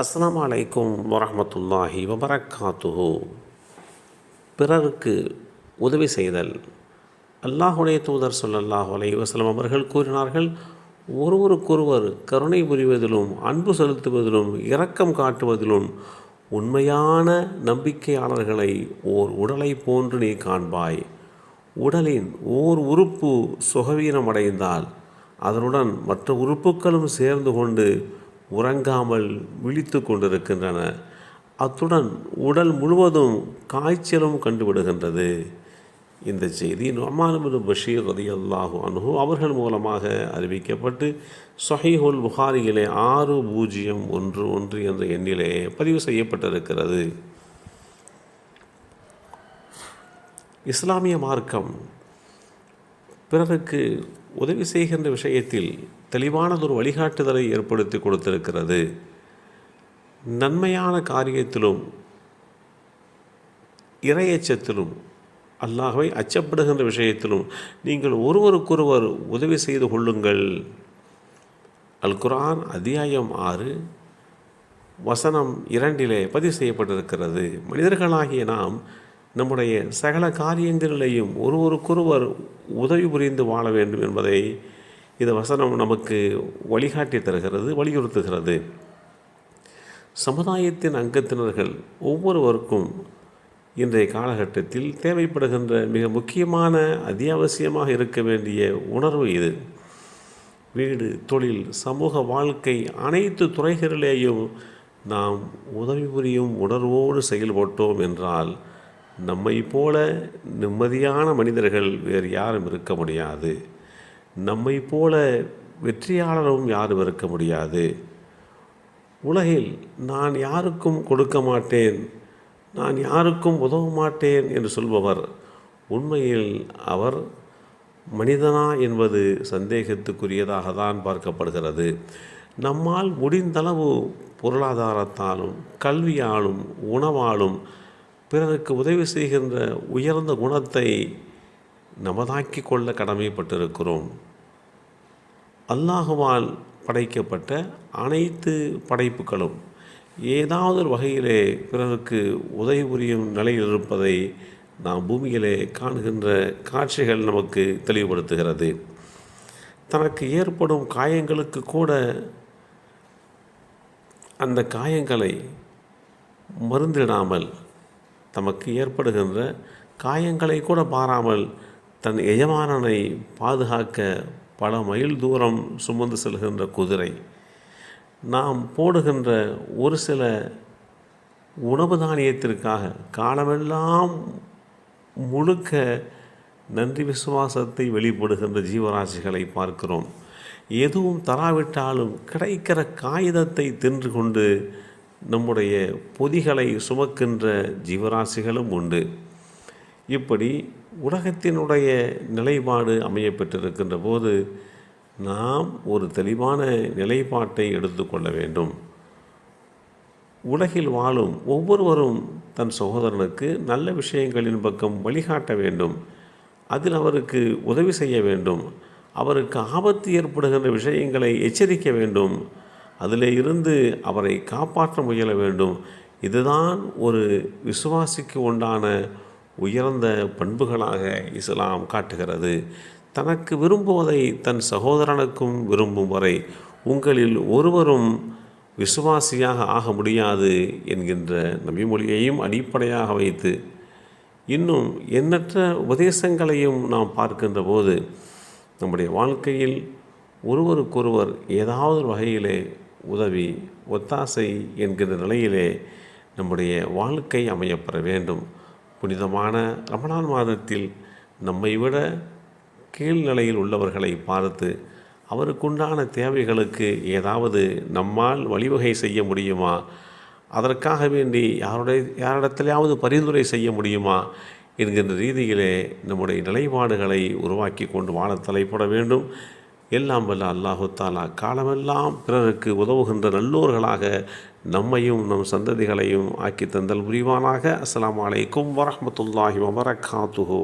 அஸ்லாம் அலைக்கும் வரமத்துல்லாஹி வபரக்காத்துஹு. பிறருக்கு உதவி செய்தல். அல்லாஹுடைய தூதர் ஸல்லல்லாஹு அலை வசலம் அவர்கள் கூறினார்கள் ஒருவருக்கொருவர் கருணை புரிவதிலும் அன்பு செலுத்துவதிலும் இரக்கம் காட்டுவதிலும் உண்மையான நம்பிக்கையாளர்களை ஓர் உடலை போன்று நீ காண்பாய். உடலின் ஓர் உறுப்பு சுகவீனமடைந்தால் அதனுடன் மற்ற உறுப்புகளும் சேர்ந்து கொண்டு உறங்காமல் விழித்து கொண்டிருக்கின்றன. அத்துடன் உடல் முழுவதும் காய்ச்சலும் கண்டுவிடுகின்றது. இந்த செய்தி நொமானபுல் பஷீர் ரதி அல்லாஹு அனுகு அவர்கள் மூலமாக அறிவிக்கப்பட்டு சொஹைஹுல் புகாரியிலே ஆறு பூஜ்ஜியம் ஒன்று ஒன்று என்ற எண்ணிலே பதிவு செய்யப்பட்டிருக்கிறது. இஸ்லாமிய மார்க்கம் பிறருக்கு உதவி செய்கின்ற விஷயத்தில் தெளிவானதொரு வழிகாட்டுதலை ஏற்படுத்தி கொடுத்திருக்கிறது. நன்மையான காரியத்திலும் இறையச்சத்திலும் அல்லாஹவை அச்சப்படுகின்ற விஷயத்திலும் நீங்கள் ஒருவருக்கொருவர் உதவி செய்து கொள்ளுங்கள். அல் குர்ஆன் அத்தியாயம் ஆறு வசனம் இரண்டிலே பதிவு செய்யப்பட்டிருக்கிறது. மனிதர்களாகிய நாம் நம்முடைய சகல காரியங்களிலேயும் ஒருவருக்கொருவர் உதவி புரிந்து வாழ வேண்டும் என்பதை இந்த வசனம் நமக்கு வழிகாட்டி தருகிறது வலியுறுத்துகிறது. சமுதாயத்தின் அங்கத்தினர்கள் ஒவ்வொருவருக்கும் இன்றைய காலகட்டத்தில் தேவைப்படுகின்ற மிக முக்கியமான அத்தியாவசியமாக இருக்க வேண்டிய உணர்வு இது. வீடு தொழில் சமூக வாழ்க்கை அனைத்து துறைகளிலேயும் நாம் உதவி புரியும் உணர்வோடு செயல்பட்டோம் என்றால் நம்மை போல நிம்மதியான மனிதர்கள் வேறு யாரும் இருக்க முடியாது. நம்மை போல வெற்றியாளரும் யாரும் இருக்க முடியாது. உலகில் நான் யாருக்கும் கொடுக்க மாட்டேன் நான் யாருக்கும் உதவ மாட்டேன் என்று சொல்பவர் உண்மையில் அவர். மனிதனா என்பது சந்தேகத்துக்குரியதாக தான் பார்க்கப்படுகிறது. நம்மால் முடிந்தளவு பொருளாதாரத்தாலும் கல்வியாலும் உணவாலும் பிறருக்கு உதவி செய்கின்ற உயர்ந்த குணத்தை நமதாக்கி கொள்ள கடமைப்பட்டிருக்கிறோம். அல்லாஹுவால் படைக்கப்பட்ட அனைத்து படைப்புகளும் ஏதாவது ஒரு வகையிலே பிறருக்கு உதவி புரியும் நிலையில் இருப்பதை நாம் பூமியிலே காணுகின்ற காட்சிகள் நமக்கு தெளிவுபடுத்துகிறது. தனக்கு ஏற்படும் காயங்களுக்கு கூட அந்த காயங்களை மருந்திடாமல் தமக்கு ஏற்படுகின்ற காயங்களை கூட பாராமல் தன் எஜமானனை பாதுகாக்க பல மைல் தூரம் சுமந்து செல்கின்ற குதிரை. நாம் போடுகின்ற ஒரு சில உணவு தானியத்திற்காக காலமெல்லாம் முழுக்க நன்றி விசுவாசத்தை வெளிப்படுகின்ற ஜீவராசிகளை பார்க்கிறோம். எதுவும் தராவிட்டாலும் கிடைக்கிற காகிதத்தை தின்று கொண்டு நம்முடைய பொதிகளை சுமக்கின்ற ஜீவராசிகளும் உண்டு. இப்படி உலகத்தினுடைய நிலைப்பாடு அமையப்பெற்றிருக்கின்ற போது நாம் ஒரு தெளிவான நிலைப்பாட்டை எடுத்துக்கொள்ள வேண்டும். உலகில் வாழும் ஒவ்வொருவரும் தன் சகோதரனுக்கு நல்ல விஷயங்களின் பக்கம் வழிகாட்ட வேண்டும். அதில் அவருக்கு உதவி செய்ய வேண்டும். அவருக்கு ஆபத்து ஏற்படுகின்ற விஷயங்களை எச்சரிக்க வேண்டும். அதில் இருந்து அவரை காப்பாற்ற முயல வேண்டும். இதுதான் ஒரு விசுவாசிக்கு உண்டான உயர்ந்த பண்புகளாக இஸ்லாம் காட்டுகிறது. தனக்கு விரும்புவதை தன் சகோதரனுக்கும் விரும்பும் வரை உங்களில் ஒருவரும் விசுவாசியாக ஆக முடியாது என்கின்ற நபிமொழியையும் அடிப்படையாக வைத்து இன்னும் எண்ணற்ற உபதேசங்களையும் நாம் பார்க்கின்ற போது நம்முடைய வாழ்க்கையில் ஒருவருக்கொருவர் ஏதாவது வகையிலே உதவி ஒத்தாசை என்கிற நிலையிலே நம்முடைய வாழ்க்கை அமையப்பெற வேண்டும். புனிதமான ரமணான் மாதத்தில் நம்மை விட கீழ்நிலையில் உள்ளவர்களை பார்த்து அவருக்குண்டான தேவைகளுக்கு ஏதாவது நம்மால் வழிவகை செய்ய முடியுமா? அதற்காக வேண்டி யாருடைய யாரிடத்திலையாவது பரிந்துரை செய்ய முடியுமா? என்கின்ற ரீதியிலே நம்முடைய நிலைப்பாடுகளை உருவாக்கி கொண்டு வாழ தலைப்பட வேண்டும். எல்லாம் வல்ல அல்லாஹு தாலா. காலமெல்லாம் பிறருக்கு உதவுகின்ற நல்லோர்களாக நம்மையும் நம் சந்ததிகளையும் ஆக்கி தந்தல் புரிவானாக. அஸ்லாம் வலைக்கும் வரமத்துல்லாஹி வபரகாத்துஹூ.